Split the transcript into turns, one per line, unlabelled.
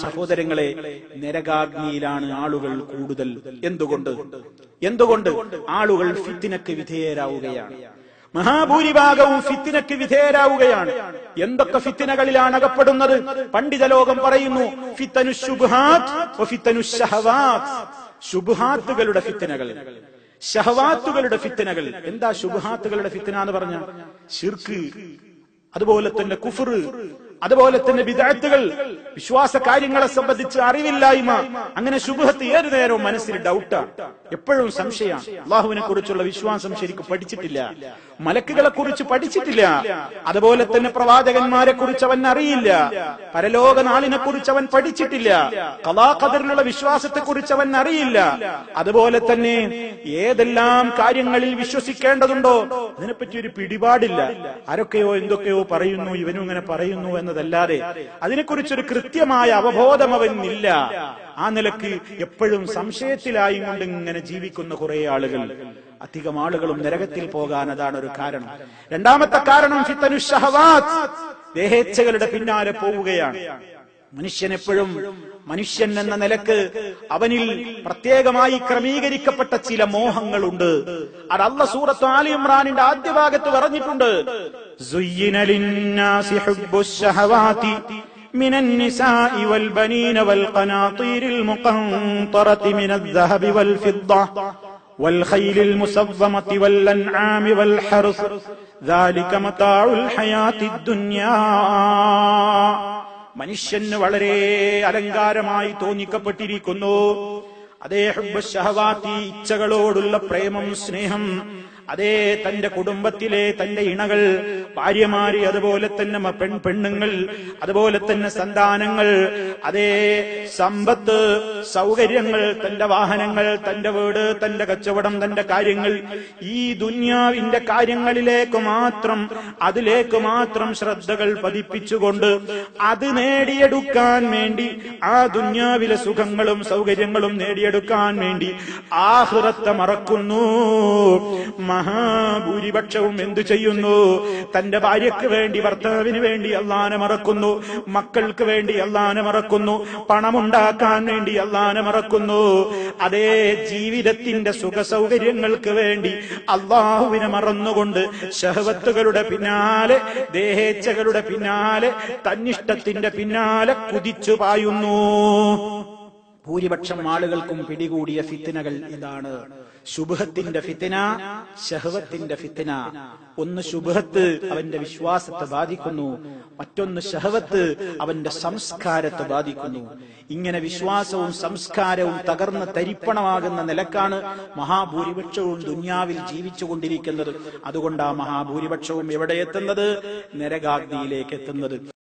സഹോദരങ്ങളെ നരകാഗ്നിയിലാണ് ആളുകൾ കൂടുതൽ. എന്തുകൊണ്ട്? എന്തുകൊണ്ട്? ആളുകൾ ഫിത്തിനക്ക് വിധേയരാവുകയാണ്? മഹാഭൂരിഭാഗവും ഫിത്തിനക്ക് വിധേയരാവുകയാണ്. എന്തൊക്കെ ഫിത്തിനകളിലാണ് അകപ്പെടുന്നത്? പണ്ഡിത ലോകം പറയുന്നു ഫിത്തനു ഫിത്തിനകൾ. ഷഹവാത്തുകളുടെ ഫിത്തിനകൾ. എന്താ ശുഭാത്തുകളുടെ ഫിത്തിന എന്ന് പറഞ്ഞ? ശിർക്ക്. അതുപോലെ തന്നെ കുഫർ അതുപോലെ തന്നെ വിദാഴ്ത്തുകൾ വിശ്വാസ കാര്യങ്ങളെ സംബന്ധിച്ച് അറിവില്ലായ്മ. അങ്ങനെ ശുഭഹത്ത് ഏത് നേരവും മനസ്സിൽ ഡൗട്ടാ എപ്പോഴും സംശയമാണ് അള്ളാഹുവിനെ കുറിച്ചുള്ള വിശ്വാസം ശരിക്കും പഠിച്ചിട്ടില്ല. മലക്കുകളെ കുറിച്ച് പഠിച്ചിട്ടില്ല. അതുപോലെ തന്നെ പ്രവാചകന്മാരെ കുറിച്ച് അവൻ അറിയില്ല. പരലോക നാളിനെ കുറിച്ച് അവൻ പഠിച്ചിട്ടില്ല. കലാഖദറിലുള്ള വിശ്വാസത്തെ കുറിച്ച് അവൻ അറിയില്ല. അതുപോലെ തന്നെ ഏതെല്ലാം കാര്യങ്ങളിൽ വിശ്വസിക്കേണ്ടതുണ്ടോ അതിനെപ്പറ്റി ഒരു പിടിപാടില്ല. ആരൊക്കെയോ എന്തൊക്കെയോ പറയുന്നു ഇവനും ഇങ്ങനെ പറയുന്നു എന്നതല്ലാതെ അതിനെക്കുറിച്ചൊരു കൃത്യമായ അവബോധം അവനില്ല ആ നിലയ്ക്ക് എപ്പോഴും സംശയത്തിലായി കൊണ്ട് ഇങ്ങനെ ജീവിക്കുന്ന കുറെ ആളുകൾ. അധികം ആളുകളും നരകത്തിൽ പോകാൻ അതാണ് ഒരു കാരണം. രണ്ടാമത്തെ കാരണം ദേഹേച്ഛകളുടെ പിന്നാലെ പോവുകയാണ്. മനുഷ്യൻ എപ്പോഴും മനുഷ്യൻ എന്ന നിലയ്ക്ക് അവനിൽ പ്രത്യേകമായി ക്രമീകരിക്കപ്പെട്ട ചില മോഹങ്ങളുണ്ട്. അത് അല്ല സൂറത്ത് ആലി ഇമ്രാനിന്റെ ആദ്യ ഭാഗത്ത് പറഞ്ഞിട്ടുണ്ട്. زين للناس حب الشهوات من النساء والبنين والقناطير المقنطرة من الذهب والفضة والخيل المسومة والأنعام والحرث ذلك متاع الحياة الدنيا മനുഷ്യന് വളരെ അലങ്കാരമായി തോന്നിക്കപ്പെട്ടിരിക്കുന്നു അതേ ഹുബ്ബ് ഷഹവാത്തി ഇച്ഛകളോടുള്ള പ്രേമം സ്നേഹം അതേ തന്റെ കുടുംബത്തിലെ തന്റെ ഇണകൾ ഭാര്യമാര് അതുപോലെ തന്നെ പെൺ പെണ്ണുങ്ങൾ അതുപോലെ തന്നെ സന്താനങ്ങൾ അതേ സമ്പത്ത് സൗകര്യങ്ങൾ തന്റെ വാഹനങ്ങൾ തന്റെ വീട് തന്റെ കച്ചവടം തന്റെ കാര്യങ്ങൾ ഈ ദുന്യാവിന്റെ കാര്യങ്ങളിലേക്ക് മാത്രം അതിലേക്ക് മാത്രം ശ്രദ്ധകൾ പതിപ്പിച്ചുകൊണ്ട് അത് നേടിയെടുക്കാൻ വേണ്ടി ആ ദുന്യാവിലെ സുഖങ്ങളും സൗകര്യങ്ങളും നേടിയെടുക്കാൻ വേണ്ടി ആഹൃത്തെ മറക്കുന്നു. മഹാഭൂരിപക്ഷവും എന്തു ചെയ്യുന്നു? തന്റെ ഭാര്യയ്ക്ക് വേണ്ടി ഭർത്താവിന് വേണ്ടി അള്ളാനെ മറക്കുന്നു. മക്കൾക്ക് വേണ്ടി അള്ളാനെ മറക്കുന്നു. പണമുണ്ടാക്കാൻ വേണ്ടി അള്ളാനെ മറക്കുന്നു. അതേ ജീവിതത്തിന്റെ സുഖ സൗകര്യങ്ങൾക്ക് വേണ്ടി അള്ളാഹുവിനെ മറന്നുകൊണ്ട് ഷഹവത്തുകളുടെ പിന്നാലെ ദേഹേച്ഛകളുടെ പിന്നാലെ തന്നിഷ്ടത്തിന്റെ പിന്നാലെ കുതിച്ചു പായുന്നു. ഭൂരിപക്ഷം ആളുകൾക്കും പിടികൂടിയ ഫിത്തിനകൾ ഇതാണ്. ശുഭത്തിന്റെ ഫിത്തിന ഷഹവത്തിന്റെ ഫിത്തിന. ഒന്ന് ശുഭത്ത് അവന്റെ വിശ്വാസത്തെ ബാധിക്കുന്നു. മറ്റൊന്ന് ഷഹവത്ത് അവന്റെ സംസ്കാരത്തെ ബാധിക്കുന്നു. ഇങ്ങനെ വിശ്വാസവും സംസ്കാരവും തകർന്ന് തരിപ്പണമാകുന്ന നിലക്കാണ് മഹാഭൂരിപക്ഷവും ദുന്യാവിൽ ജീവിച്ചുകൊണ്ടിരിക്കുന്നത്. അതുകൊണ്ടാ മഹാഭൂരിപക്ഷവും എവിടെ എത്തുന്നത്? നരകാഗ്നിയിലേക്ക് എത്തുന്നത്.